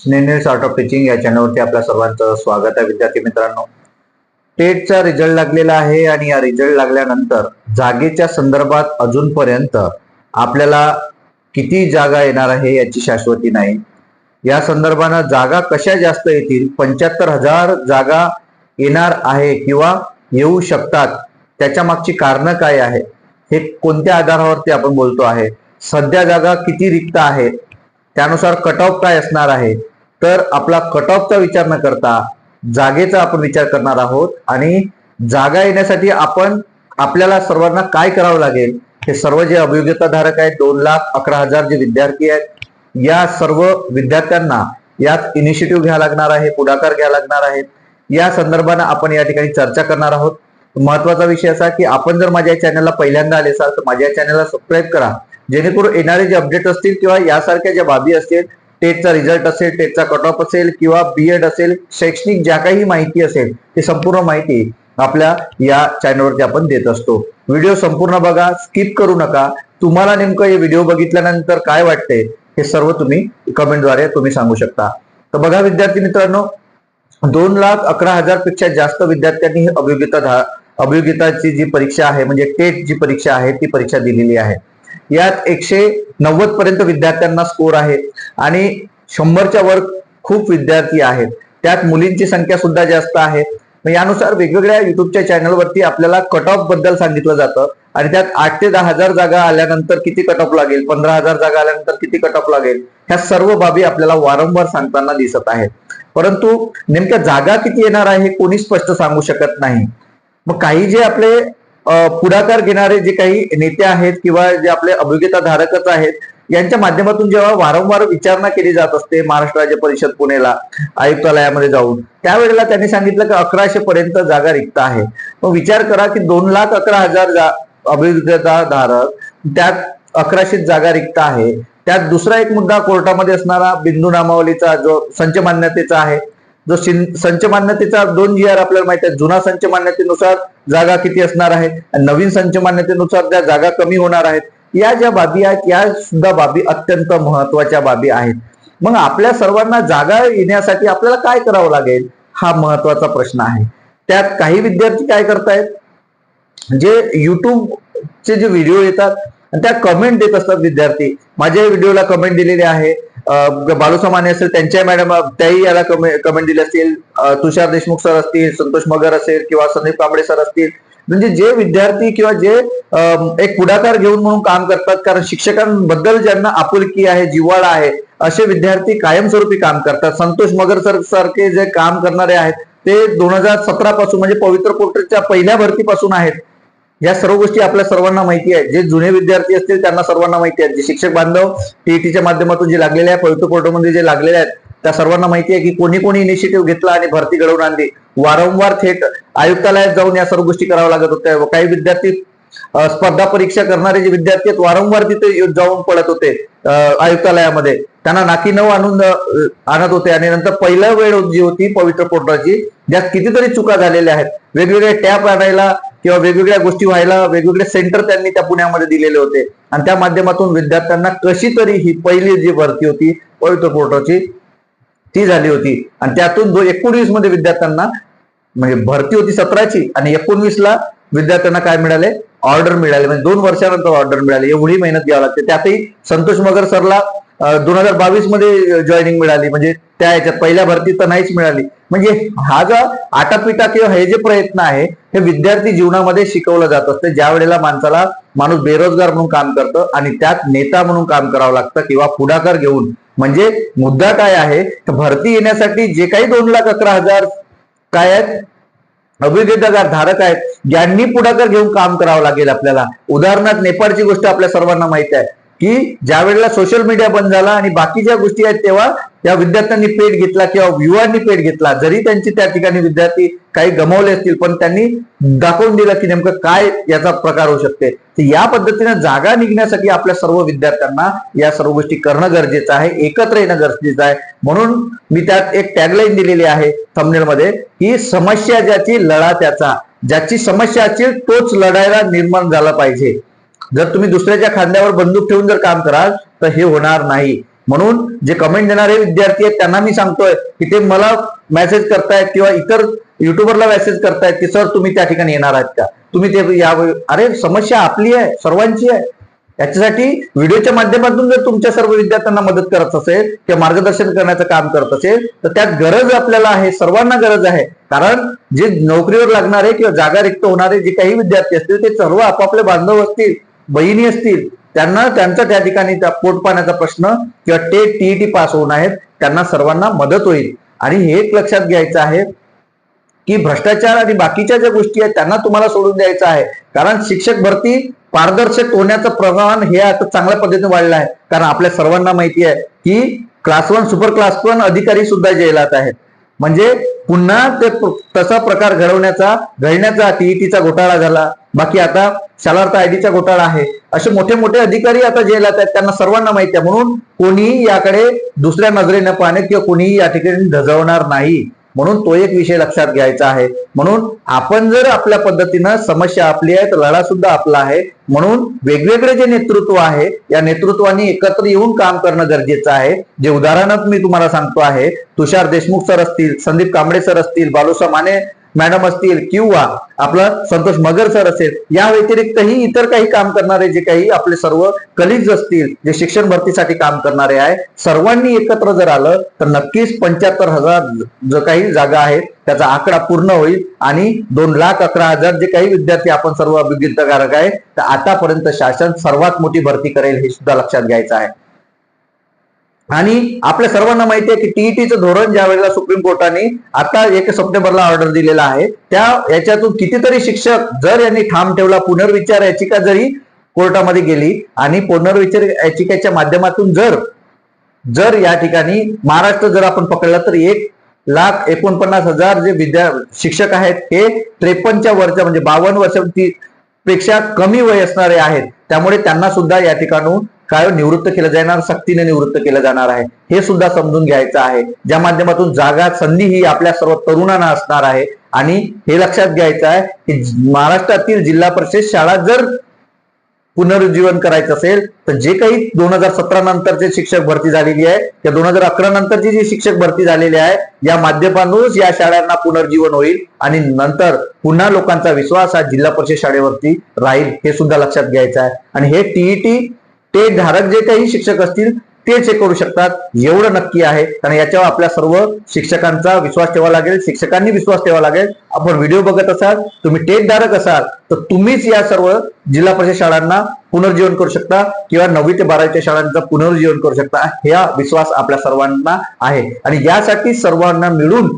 स्नेनेस art of teaching या चॅनलवरती आपल्या सर्वांचं स्वागत आहे विद्यार्थी मित्रांनो. टेटचा रिझल्ट लागलेला आहे आणि या रिझल्ट लागल्यानंतर जागेच्या संदर्भात अजूनपर्यंत आपल्याला किती जागा येणार आहे याची शाश्वती नाही. या संदर्भानं जागा कशा जास्त येतील पंच्याहत्तर हजार जागा येणार आहे किंवा येऊ शकतात त्याच्या मागची कारणं काय आहे हे कोणत्या आधारावरती आपण बोलतो आहे सध्या जागा किती रिक्त आहेत त्यानुसार कट ऑफ काय असणार आहे तर आपला कट ऑफचा विचार न करता जागेचा आपण विचार करणार आहोत आणि जागा येण्यासाठी आपण आपल्याला सर्वांना काय करावं लागेल हे सर्व जे अभियोग्यता धारक आहेत दोन लाख अकरा हजार जे विद्यार्थी आहेत या सर्व विद्यार्थ्यांना यात इनिशिएटिव्ह घ्यावा लागणार आहे पुढाकार घ्यावा लागणार आहे. या संदर्भानं आपण या ठिकाणी चर्चा करणार आहोत. महत्त्वाचा विषय असा की आपण जर माझ्या चॅनलला पहिल्यांदा आले असाल तर माझ्या चॅनलला सबस्क्राईब करा. जेणेकरून येणारे जे अपडेट असतील किंवा यासारख्या ज्या बाबी असतील टेटचा रिझल्ट असेल टेटचा कट ऑफ असेल किंवा बीएड असेल शैक्षणिक ज्या काही माहिती असेल ती संपूर्ण माहिती आपल्या या चॅनलवरती आपण देत असतो. व्हिडिओ संपूर्ण बघा स्किप करू नका. तुम्हाला नेमकं हे व्हिडिओ बघितल्यानंतर काय वाटते हे सर्व तुम्ही कमेंटद्वारे तुम्ही सांगू शकता. तर बघा विद्यार्थी मित्रांनो दोन लाख अकरा हजारपेक्षा जास्त विद्यार्थ्यांनी ही अभियोगिता धा- अभियोगिताची जी परीक्षा आहे म्हणजे टेट जी परीक्षा आहे ती परीक्षा दिलेली आहे. यात एकशे नव्वद पर्यंत विद्यार्थ्यांना स्कोर आहे आणि शंभरच्या वर खूप विद्यार्थी आहेत. त्यात मुलींची संख्या सुद्धा जास्त आहे. यानुसार वेगवेगळ्या युट्यूबच्या चॅनलवरती आपल्याला कट ऑफबद्दल सांगितलं जातं आणि त्यात आठ ते दहा हजार जागा आल्यानंतर किती कट ऑफ लागेल? पंधरा हजार जागा आल्यानंतर किती कट ऑफ लागेल? ह्या सर्व बाबी आपल्याला वारंवार सांगताना दिसत आहेत. परंतु नेमक्या जागा किती येणार आहे हे कोणी स्पष्ट सांगू शकत नाही. मग काही जे आपले पुढाकार घेणारे जे काही नेते आहेत किंवा जे आपले अभिज्ञता धारकच आहेत यांच्या माध्यमातून जेव्हा वारंवार विचारणा केली जात असते महाराष्ट्र राज्य परिषद पुणेला आयुक्तालयामध्ये जाऊन त्यावेळेला त्यांनी सांगितलं की अकराशे पर्यंत जागा रिक्त आहे. मग विचार करा की दोन लाख अकरा हजार जा धारक त्यात अकराशे जागा रिक्त आहे. त्यात दुसरा एक मुद्दा कोर्टामध्ये असणारा बिंदू नामावलीचा जो संच मान्यतेचा आहे जो संच मान्यतेचा दोन जी आर आपल्याला माहिती आहे. जुना संच मान्यतेनुसार जागा किती असणार आहे? आणि नवीन संच मान्यतेनुसार त्या जागा कमी होणार आहेत या ज्या बाबी आहेत या सुद्धा बाबी अत्यंत महत्त्वाच्या बाबी आहेत. मग आपल्या सर्वांना जागा येण्यासाठी आपल्याला काय करावं लागेल? हा महत्त्वाचा प्रश्न आहे. त्यात काही विद्यार्थी काय करतायत? जे युट्यूबचे जे व्हिडिओ येतात आणि त्या कमेंट देत असतात विद्यार्थी. माझ्या व्हिडिओला कमेंट दिलेली आहे. अं, माने असेल त्यांच्या मॅडम त्याही याला कमेंट दिले असतील. तुषार देशमुख सर असतील संतोष मगर असेल किंवा संदीप कांबळे सर असतील. म्हणजे जे विद्यार्थी किंवा जे एक पुढाकार घेऊन म्हणून काम करतात कारण शिक्षकांबद्दल ज्यांना आपुलकी आहे जिव्हाळा आहे असे विद्यार्थी कायमस्वरूपी काम करतात. संतोष मगर सर सारखे जे काम करणारे आहेत ते दोन हजार सतरा पासून म्हणजे पवित्र पोर्टलच्या पहिल्या भरतीपासून आहेत. या सर्व गोष्टी आपल्या सर्वांना माहिती आहे. जे जुने विद्यार्थी असतील त्यांना सर्वांना माहिती आहे. जे शिक्षक बांधव टीईटीच्या माध्यमातून जे लागलेले आहे पवित्र पोर्टलमध्ये जे लागलेले आहेत त्या सर्वांना माहिती आहे की कोणी कोणी इनिशिएटिव्ह घेतला आणि भरती घडवून आणली. वारंवार थेट आयुक्तालयात जाऊन या सर्व गोष्टी कराव्या लागत होत्या. काही विद्यार्थी स्पर्धा परीक्षा करणारे जे विद्यार्थी आहेत वारंवार तिथे जाऊन पडत होते आयुक्तालयामध्ये. त्यांना नाकी नऊ आणून आणत होते. आणि नंतर पहिल्या वेळ जी होती पवित्र पोर्टलची ज्यात कितीतरी चुका झालेल्या आहेत. वेगवेगळे टॅप आणायला किंवा वेगवेगळ्या गोष्टी व्हायला वेगवेगळे सेंटर त्यांनी त्या पुण्यामध्ये दिलेले होते. आणि त्या माध्यमातून विद्यार्थ्यांना कशी तरी ही पहिली जी भरती होती पवित्र पोर्टलची ती झाली होती. आणि त्यातून जो एकोणीसमध्ये विद्यार्थ्यांना म्हणजे भरती होती सतराची आणि एकोणवीस ला विद्यार्थ्यांना काय मिळाले? ऑर्डर मिळाले. म्हणजे दोन वर्षानंतर ऑर्डर मिळाले. एवढी मेहनत घ्यावी लागते. त्यातही संतोष मगर सरला दोन हजार बावीसमध्ये जॉईनिंग मिळाली. म्हणजे त्या याच्यात पहिल्या भरती तर नाहीच मिळाली. म्हणजे हा जो आटापिटा किंवा हे जे प्रयत्न आहे हे विद्यार्थी जीवनामध्ये शिकवलं जात असतं. ज्या वेळेला माणसाला माणूस बेरोजगार म्हणून काम करतं आणि त्यात नेता म्हणून काम करावं लागतं किंवा पुढाकार घेऊन. म्हणजे मुद्दा काय आहे? तर भरती येण्यासाठी जे काही दोन लाख अकरा हजार काय आहेत? अभिनेतागार धारक आहेत. ज्यांनी पुढाकार घेऊन काम करावं लागेल आपल्याला. उदाहरणार्थ नेपाळची गोष्ट आपल्या सर्वांना माहिती आहे. की ज्या वेळेला सोशल मीडिया बंद झाला आणि बाकीच्या गोष्टी आहेत तेव्हा या विद्यार्थ्यांनी पेट घेतला किंवा युवांनी पेट घेतला जरी त्यांची त्या ठिकाणी विद्यार्थी काही गमावले असतील पण त्यांनी दाखवून दिलं की नेमकं काय याचा प्रकार होऊ शकते. तर या पद्धतीने जागा निघण्यासाठी आपल्या सर्व विद्यार्थ्यांना या सर्व गोष्टी करणं गरजेचं आहे एकत्र येणं गरजेचं आहे. म्हणून मी त्यात एक टॅगलाईन दिलेली आहे थमनेलमध्ये मध्ये की समस्या ज्याची लढा त्याचा ज्याची समस्या असेल तोच लढायला निर्माण झाला पाहिजे. जर तुम्ही दुसऱ्याच्या खांद्यावर बंदूक ठेवून जर काम कराल तर हे होणार नाही. म्हणून जे कमेंट देणारे विद्यार्थी आहेत त्यांना मी सांगतोय की ते मला मेसेज करतायत किंवा इतर युट्यूबरला मेसेज करतायत की सर तुम्ही त्या ठिकाणी येणार आहात का? तुम्ही ते या अरे समस्या आपली आहे सर्वांची आहे. याच्यासाठी व्हिडिओच्या माध्यमातून जर तुमच्या सर्व विद्यार्थ्यांना मदत करत असेल किंवा मार्गदर्शन करण्याचं काम करत असेल तर त्यात गरज आपल्याला आहे सर्वांना गरज आहे. कारण जे नोकरीवर लागणारे किंवा जागा रिक्त होणारे जे काही विद्यार्थी असतील ते सर्व आपापले बांधव असतील. बहिणी असतील त्यांना त्यांचा त्या ठिकाणी त्या पोट पाण्याचा प्रश्न किंवा ते टीईटी पास होऊन आहेत त्यांना सर्वांना मदत होईल. आणि हे एक लक्षात घ्यायचं आहे की भ्रष्टाचार आणि बाकीच्या ज्या गोष्टी आहेत त्यांना तुम्हाला सोडून द्यायचं आहे. कारण शिक्षक भरती पारदर्शक होण्याचं प्रमाण हे आता चांगल्या पद्धतीने वाढलं आहे. कारण आपल्या सर्वांना माहिती आहे की class one super class one अधिकारी सुद्धा जेलात आहेत. म्हणजे पुन्हा ते तसा प्रकार घडवण्याचा घडण्याचा टीईटीचा घोटाळा झाला. बाकी आता शालार्थ आयडीचा घोटाळा आहे. असे मोठे मोठे अधिकारी आता जेलात आहेत. त्यांना सर्वांना माहिती आहे. म्हणून कोणीही याकडे दुसऱ्या नजरेनं पाहणे किंवा कोणीही या ठिकाणी धजवणार नाही. म्हणून तो एक विषय लक्षात घ्यायचा आहे. म्हणून आपण जर आपल्या पद्धतीनं समस्या आपली आहे तर लढा सुद्धा आपला आहे. म्हणून वेगवेगळे जे नेतृत्व आहे या नेतृत्वाने एकत्र येऊन काम करणं गरजेचं आहे. जे उदाहरणात मी तुम्हाला सांगतो आहे. तुषार देशमुख सर असतील संदीप कांबळे सर असतील बालुसा माने मॅडम असतील किंवा आपलं संतोष मगर सर असेल या व्यतिरिक्तही इतर काही काम करणारे जे काही आपले सर्व कलिग्ज असतील जे शिक्षण भरतीसाठी काम करणारे आहे सर्वांनी एकत्र जर आलं तर नक्कीच पंच्याहत्तर हजार जो काही जागा आहेत त्याचा आकडा पूर्ण होईल आणि दोन लाख अकरा हजार जे काही विद्यार्थी आपण सर्व अभिगितकारक आहे तर आतापर्यंत शासन सर्वात मोठी भरती करेल हे सुद्धा लक्षात घ्यायचं आहे. आणि आपल्या सर्वांना माहिती आहे की टीईटीचं धोरण ज्या वेळेला सुप्रीम कोर्टाने आता एक सप्टेंबरला ऑर्डर दिलेला आहे त्या याच्यातून कितीतरी शिक्षक जर यांनी ठाम ठेवला पुनर्विचार याचिका जरी कोर्टामध्ये गेली आणि पुनर्विचार याचिकेच्या माध्यमातून जर जर या ठिकाणी महाराष्ट्र जर आपण पकडला तर एक लाख एकोणपन्नास हजार जे विद्या शिक्षक आहेत हे त्रेपन्नच्या वरच्या म्हणजे बावन्न वर्षपेक्षा कमी वय असणारे आहेत. त्यामुळे त्यांना सुद्धा या ठिकाणून काय निवृत्त केलं जाणार सक्तीने निवृत्त केलं जाणार आहे हे सुद्धा समजून घ्यायचं आहे. ज्या माध्यमातून जागा संधी ही आपल्या सर्व तरुणांना असणार आहे. आणि हे लक्षात घ्यायचं आहे की महाराष्ट्रातील जिल्हा परिषद शाळा जर पुनरुज्जीवन करायचं असेल तर जे काही दोन हजार सतरा नंतरचे शिक्षक भरती झालेली आहे त्या दोन हजार अकरा नंतरची जी शिक्षक भरती झालेली आहे या माध्यमातूनच या शाळांना पुनर्जीवन होईल. आणि नंतर पुन्हा लोकांचा विश्वास हा जिल्हा परिषद शाळेवरती राहील हे सुद्धा लक्षात घ्यायचं आहे. आणि हे टीईटी ते धारक जे काही शिक्षक असतील तेच हे करू शकतात. एवढं नक्की आहे. कारण याच्यावर आपल्या सर्व शिक्षकांचा विश्वास ठेवा लागेल. शिक्षकांनी विश्वास ठेवा लागेल. आपण व्हिडिओ बघत असाल तुम्ही टेट धारक असाल तर तुम्हीच या सर्व जिल्हा परिषद शाळांना पुनर्जीवन करू शकता किंवा नववी ते बारावीच्या शाळांचं पुनर्जीवन करू शकता. हा विश्वास आपल्या सर्वांना आहे. आणि यासाठी सर्वांना मिळून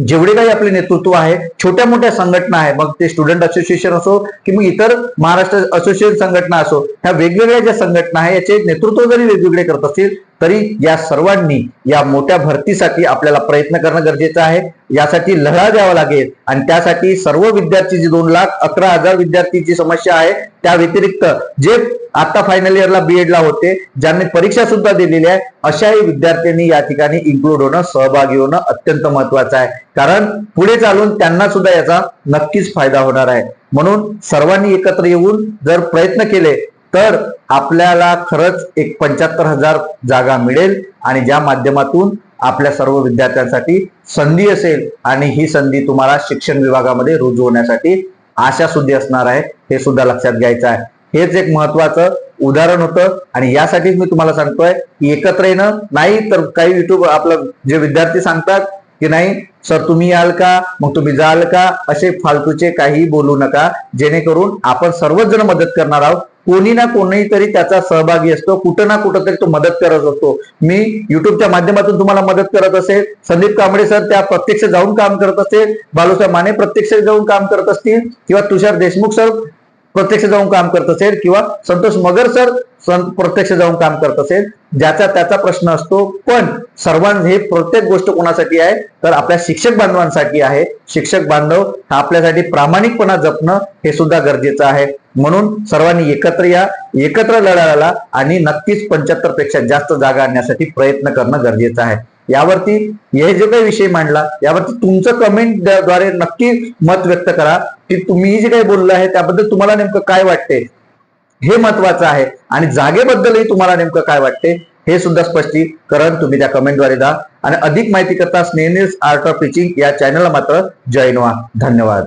जेवढे काही आपले नेतृत्व आहे छोट्या मोठ्या संघटना आहे मग ते स्टुडंट असोसिएशन असो की मग इतर महाराष्ट्र असोसिएशन संघटना असो ह्या वेगवेगळ्या ज्या संघटना आहे याचे नेतृत्व जरी वेगवेगळे करत असतील तरी या सर्वांनी या मोठ्या भरतीसाठी आपल्याला प्रयत्न करणं गरजेचं आहे. यासाठी लढा द्यावा लागेल आणि त्यासाठी सर्व विद्यार्थी जी दोन लाख अकरा हजार विद्यार्थीची समस्या आहे. त्या व्यतिरिक्त जे आता फायनल इयरला बीएडला होते ज्यांनी परीक्षा सुद्धा दिलेली आहे अशाही विद्यार्थ्यांनी या ठिकाणी इन्क्लूड होणं सहभागी होणं अत्यंत महत्वाचं आहे. कारण पुढे चालून त्यांना सुद्धा याचा नक्कीच फायदा होणार आहे. म्हणून सर्वांनी एकत्र येऊन जर प्रयत्न केले तर आपल्याला खरंच एक पंच्याहत्तर हजार जागा मिळेल आणि ज्या माध्यमातून आपल्या सर्व विद्यार्थ्यांसाठी संधी असेल आणि ही संधी तुम्हाला शिक्षण विभागामध्ये रुजू होण्यासाठी आशा सुद्धा असणार आहे हे सुद्धा लक्षात घ्यायचं आहे. हेच एक महत्वाचं उदाहरण होतं आणि यासाठीच मी तुम्हाला सांगतोय की एकत्र येणं नाही तर काही युट्यूब आपलं जे विद्यार्थी सांगतात की नाही सर तुम्ही याल का? मग तुम्ही जाल का? असे फालतूचे काही बोलू नका जेणेकरून आपण सर्वच जण मदत करणार आहोत कोणी ना कोणी तरी त्याचा सहभागी असतो कुठं ना कुठं तरी तो मदत करत असतो. मी युट्यूबच्या माध्यमातून तुम्हाला मदत करत असेल संदीप कांबळे सर त्या प्रत्यक्ष जाऊन काम करत असेल बालूसाहेब माने प्रत्यक्ष जाऊन काम करत असतील किंवा तुषार देशमुख सर प्रत्यक्ष जाऊन काम करत असेल किंवा संतोष मगर सर प्रत्यक्ष जाऊन काम करत असेल ज्याचा त्याचा प्रश्न असतो. पण सर्वांनी हे प्रत्येक गोष्ट कोणासाठी आहे? तर आपल्या शिक्षक बांधवांसाठी आहे. शिक्षक बांधव हा आपल्यासाठी प्रामाणिकपणा जपणं हे सुद्धा गरजेचं आहे. म्हणून सर्वांनी एकत्र या. एकत्र लढायला आणि नक्कीच पंच्याहत्तरपेक्षा जास्त जागा आणण्यासाठी प्रयत्न करणं गरजेचं आहे. यावरती हे जे काही विषय मांडला यावरती तुमचं कमेंटद्वारे नक्की मत व्यक्त करा. की तुम्ही जे काही बोललं आहे त्याबद्दल तुम्हाला नेमकं काय वाटते? हे महत्वाचं आहे. आणि जागेबद्दलही तुम्हाला नेमकं काय वाटते? हे सुद्धा स्पष्टीकरण तुम्ही त्या कमेंटद्वारे द्या. आणि अधिक माहिती करता स्नेह आर्ट ऑफ टीचिंग या चॅनलला मात्र जॉईन व्हा धन्यवाद.